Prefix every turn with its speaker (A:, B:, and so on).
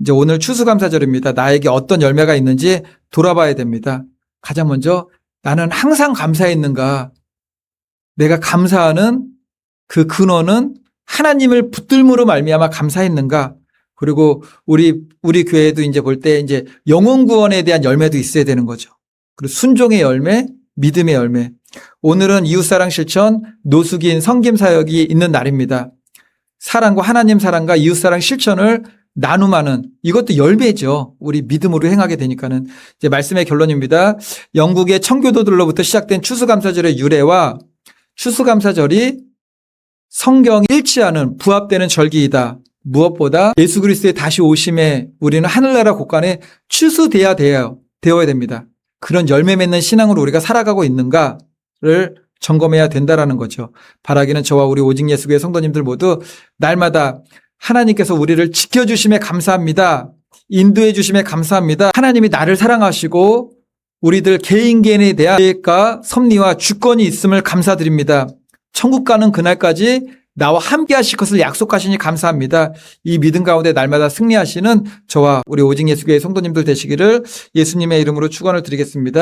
A: 이제 오늘 추수감사절입니다. 나에게 어떤 열매가 있는지 돌아봐야 됩니다. 가장 먼저 나는 항상 감사했는가? 내가 감사하는 그 근원은 하나님을 붙들므로 말미암아 감사했는가? 그리고 우리 우리 교회도 이제 볼 때 이제 영혼 구원에 대한 열매도 있어야 되는 거죠. 그리고 순종의 열매, 믿음의 열매. 오늘은 이웃사랑 실천 노숙인 성김 사역이 있는 날입니다. 사랑과 하나님 사랑과 이웃사랑 실천을 나눔하는 이것도 열매죠. 우리 믿음으로 행하게 되니까는 이제 말씀의 결론입니다. 영국의 청교도들로부터 시작된 추수감사절의 유래와 추수감사절이 성경이 일치하는 부합되는 절기이다. 무엇보다 예수 그리스도의 다시 오심에 우리는 하늘나라 곳간에 추수돼야 돼요. 되어야 됩니다. 그런 열매 맺는 신앙으로 우리가 살아가고 있는가를 점검해야 된다라는 거죠. 바라기는 저와 우리 오직 예수교회 성도님들 모두 날마다 하나님께서 우리를 지켜주심에 감사합니다. 인도해 주심에 감사합니다. 하나님이 나를 사랑하시고 우리들 개인 개인에 대한 계획과 섭리와 주권이 있음을 감사드립니다. 천국 가는 그날까지 나와 함께 하실 것을 약속하시니 감사합니다. 이 믿음 가운데 날마다 승리하시는 저와 우리 오직 예수교회 성도님들 되시기를 예수님의 이름으로 축원을 드리겠습니다.